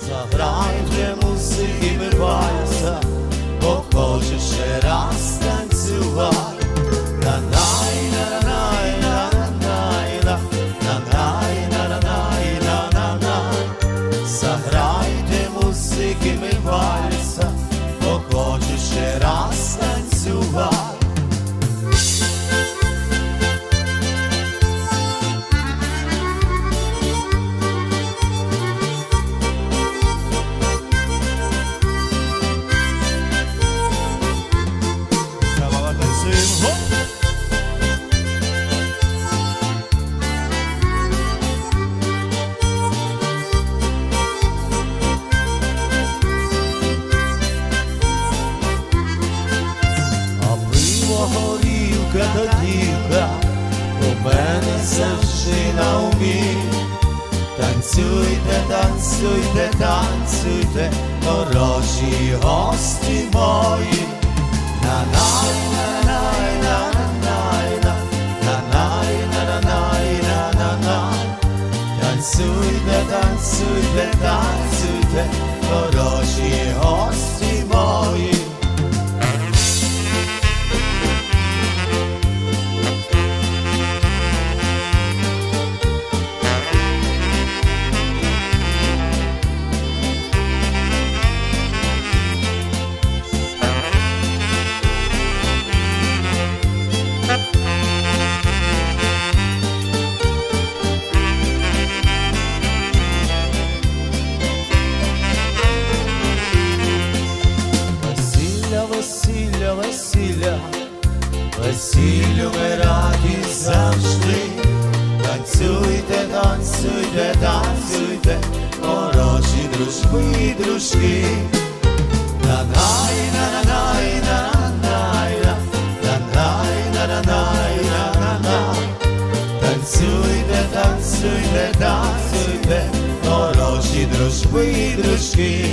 Заграйте музики, вальса, бо хочеш ще раз танцювати. Горілка та дівка у мене завжди на умі. Танцюйте, танцюйте, танцюйте, дорожі гості мої. На-най, на-най, на-най, на, на-най, на-най, на-най. Танцюйте, танцюйте, танцюйте, дорожі гості Весілля, весілля, весіллю ми раді завжди. Танцюйте, танцюйте, танцюйте, хороші дружби дружки. Танцюйте, танцюйте, танцюйте, хороші дружби дружки.